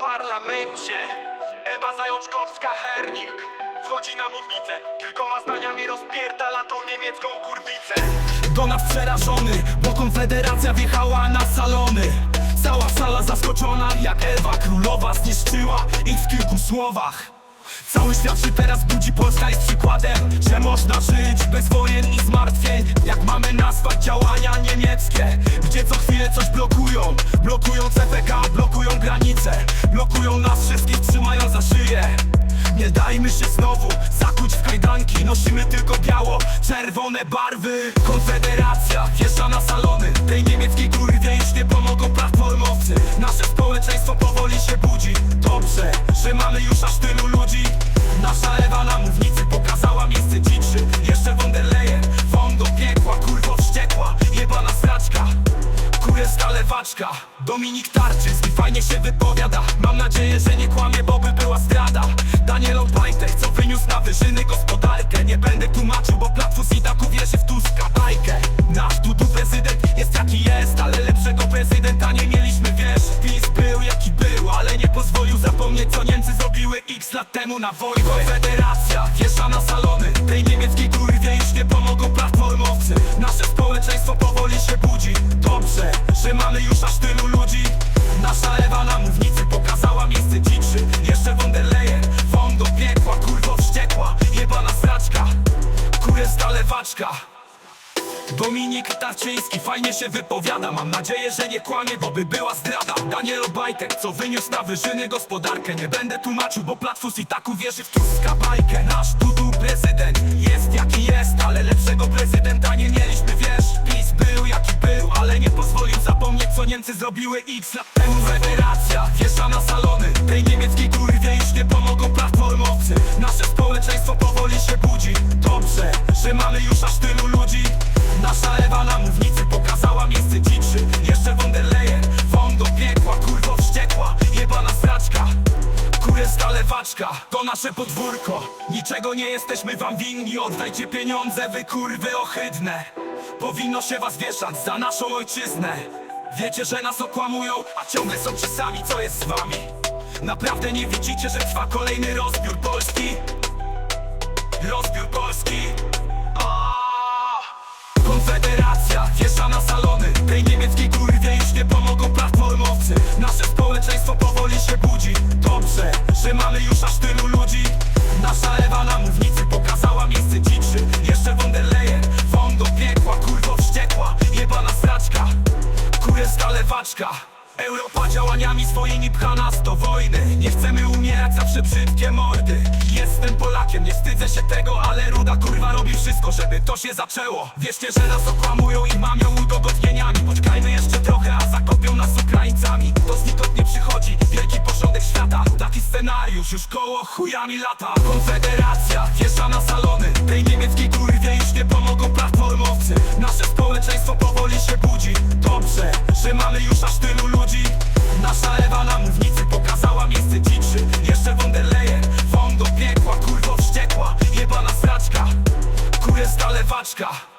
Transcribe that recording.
parlamencie. Ewa Zajączkowska Hernik. Wchodzi na mównicę. Kilkoma zdaniami rozpierdala tą niemiecką kurwicę. Donat przerażony, bo konfederacja wjechała na salony. Cała sala zaskoczona, jak Ewa Królowa zniszczyła ich w kilku słowach. Cały świat się teraz budzi, Polska jest przykładem Że można żyć bez wojen i zmartwień. Jak mamy nazwać działania niemieckie Gdzie co chwilę coś blokują. Blokują Nosimy tylko biało, czerwone barwy. Konfederacja wjeżdża na salony. Tej niemieckiej kurwie już nie pomogą platformowcy. Nasze społeczeństwo powoli się budzi. Dobrze, że mamy już aż Dominik Tarczyński fajnie się wypowiada. Mam nadzieję, że nie kłamie, bo by była zdrada. Daniel Obajtek, co wyniósł na wyżyny gospodarkę. Nie będę tłumaczył, bo platfus i tak uwierzy w Tuska. Bajkę Nasz Dudu prezydent jest jaki jest Ale lepszego prezydenta nie mieliśmy, wiesz. PiS był jaki był, ale nie pozwolił zapomnieć Co Niemcy zrobiły x lat temu na wojnie. Konfederacja wjeżdża na salony Tej niemieckiej lewaczka. Dominik Tarczyński fajnie się wypowiada. Mam nadzieję, że nie kłamie, bo by była zdrada. Daniel Obajtek, co wyniósł na wyżyny gospodarkę. Nie będę tłumaczył, bo Platfus i tak uwierzy w Tuska bajkę. Nasz Dudu prezydent jest jaki jest Ale lepszego prezydenta nie mieliśmy, wiesz. PiS był jaki był, ale nie pozwolił zapomnieć Co Niemcy zrobiły x lat temu. Federacja wjeżdża na salony. Tej niemieckiej kurwie już nie pomogą platformowcy. Nasze społeczeństwo budzi Dobrze, że mamy już aż tylu ludzi. Nasza Ewa na mównicy pokazała miejsce dziczy. Jeszcze von der Leyen, won do piekła Kurwo wściekła, jebana straczka Kurewska lewaczka, to nasze podwórko. Niczego nie jesteśmy wam winni Oddajcie pieniądze, wy kurwy ohydne. Powinno się was wieszać za naszą ojczyznę. Wiecie, że nas okłamują, a ciągle są ci sami, co jest z wami. Naprawdę nie widzicie, że trwa kolejny rozbiór Polski? Rozbiór Polski Nasze społeczeństwo powoli się budzi. Dobrze, że mamy już aż tylu ludzi. Nasza Ewa na mównicy pokazała miejsce dziczy Jeszcze von der Leyen, won do piekła Kurwo wściekła, jebana straczka Kurewska lewaczka. Europa działaniami swoimi pcha nas do wojny. Nie chcemy umierać zawsze brzydkie mordy. Jestem Polakiem, nie wstydzę się tego Ale ruda kurwa robi wszystko, żeby to się zaczęło. Wierzcie, że nas okłamują i mamią udogodnieniami. Poczekajmy jeszcze trochę, a zakopią nas Ukraińcami. To znikąd nie przychodzi, wielki porządek świata. Taki scenariusz już koło chujami lata. Konfederacja wjeżdża na salony Tej niemieckiej jest alewaczka